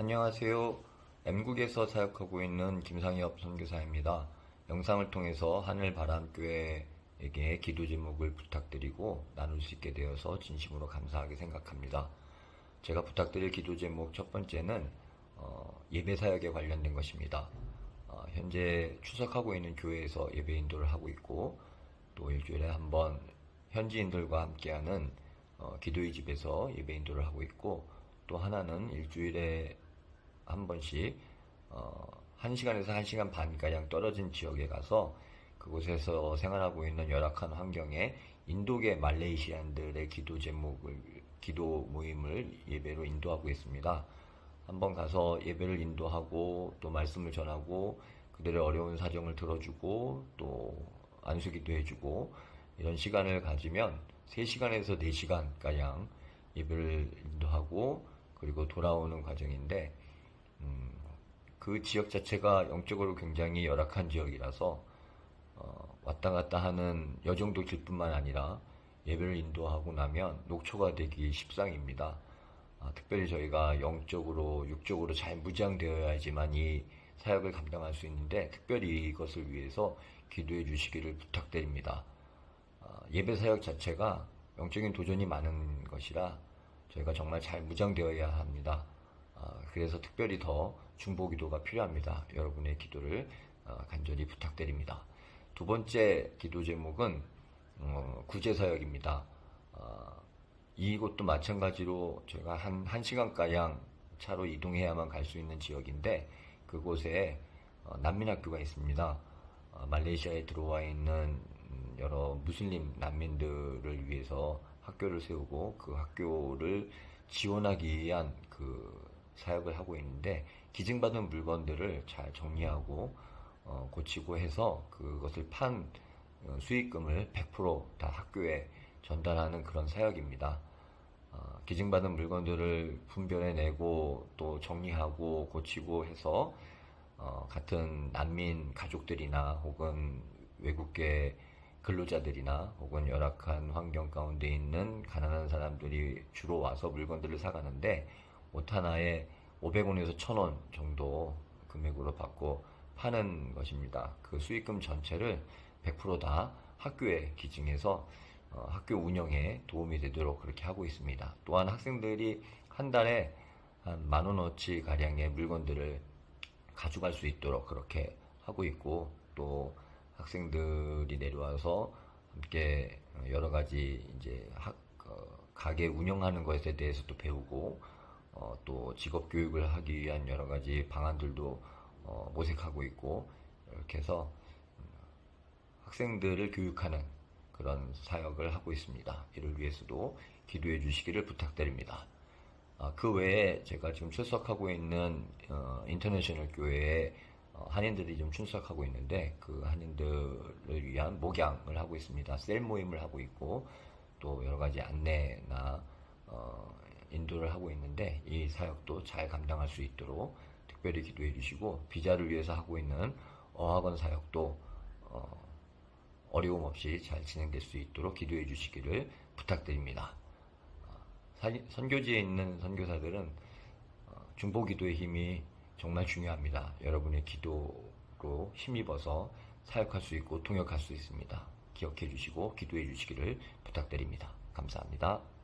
안녕하세요. M국에서 사역하고 있는 김상엽 선교사입니다. 영상을 통해서 하늘바람교회에게 기도 제목을 부탁드리고 나눌 수 있게 되어서 진심으로 감사하게 생각합니다. 제가 부탁드릴 기도 제목 첫 번째는 어, 예배 사역에 관련된 것입니다. 어, 현재 추석하고 있는 교회에서 예배 인도를 하고 있고 또 일주일에 한 번 현지인들과 함께하는 어, 기도의 집에서 예배 인도를 하고 있고 또 하나는 일주일에 한 번씩 어, 1시간에서 1시간 반가량 떨어진 지역에 가서 그곳에서 생활하고 있는 열악한 환경에 인도계 말레이시안들의 기도 제목을 기도 모임을 예배로 인도하고 있습니다. 한번 가서 예배를 인도하고 또 말씀을 전하고 그들의 어려운 사정을 들어주고 또 안수기도 해주고 이런 시간을 가지면 3시간에서 4시간가량 예배를 인도하고 그리고 돌아오는 과정인데 음, 그 지역 자체가 영적으로 굉장히 열악한 지역이라서 어, 왔다 갔다 하는 여정도 길뿐만 아니라 예배를 인도하고 나면 녹초가 되기 십상입니다. 아, 특별히 저희가 영적으로 육적으로 잘 무장되어야지만 이 사역을 감당할 수 있는데 특별히 이것을 위해서 기도해 주시기를 부탁드립니다. 아, 예배 사역 자체가 영적인 도전이 많은 것이라 저희가 정말 잘 무장되어야 합니다. 아, 그래서 특별히 더 중보 기도가 필요합니다. 여러분의 기도를 아, 간절히 부탁드립니다. 두 번째 기도 제목은 어, 구제 사역입니다. 아, 이곳도 마찬가지로 제가 한, 한 시간 가량 차로 이동해야만 갈 수 있는 지역인데 그곳에 어, 난민학교가 있습니다. 어, 말레이시아에 들어와 있는 음, 여러 무슬림 난민들을 위해서 학교를 세우고 그 학교를 지원하기 위한 그 사역을 하고 있는데 기증받은 물건들을 잘 정리하고 어, 고치고 해서 그것을 판 어, 수익금을 100%다 학교에 전달하는 그런 사역입니다. 어, 기증받은 물건들을 분별해내고 또 정리하고 고치고 해서 어, 같은 난민 가족들이나 혹은 외국계 근로자들이나 혹은 열악한 환경 가운데 있는 가난한 사람들이 주로 와서 물건들을 사가는데 옷 하나에 500원에서 1000원 정도 금액으로 받고 파는 것입니다. 그 수익금 전체를 100%다 학교에 기증해서 어, 학교 운영에 도움이 되도록 그렇게 하고 있습니다. 또한 학생들이 한 달에 한 만 원어치 가량의 물건들을 가져갈 수 있도록 그렇게 하고 있고 또 학생들이 내려와서 함께 여러 가지 이제 학, 어, 가게 운영하는 것에 대해서도 배우고 어, 또 직업 교육을 하기 위한 여러 가지 방안들도 어, 모색하고 있고 이렇게 해서 음, 학생들을 교육하는 그런 사역을 하고 있습니다. 이를 위해서도 기도해 주시기를 부탁드립니다. 아, 그 외에 제가 지금 출석하고 있는 어, 인터내셔널 교회에 어, 한인들이 좀 출석하고 있는데 그 한인들을 위한 목양을 하고 있습니다. 셀 모임을 하고 있고 또 여러 가지 안내나 어, 인도를 하고 있는데 이 사역도 잘 감당할 수 있도록 특별히 기도해 주시고 비자를 위해서 하고 있는 어학원 사역도 어, 어려움 없이 잘 진행될 수 있도록 기도해 주시기를 부탁드립니다. 어, 선교지에 있는 선교사들은 어, 중보 기도의 힘이 정말 중요합니다. 여러분의 기도로 힘입어서 사역할 수 있고 통역할 수 있습니다. 기억해 주시고 기도해 주시기를 부탁드립니다. 감사합니다.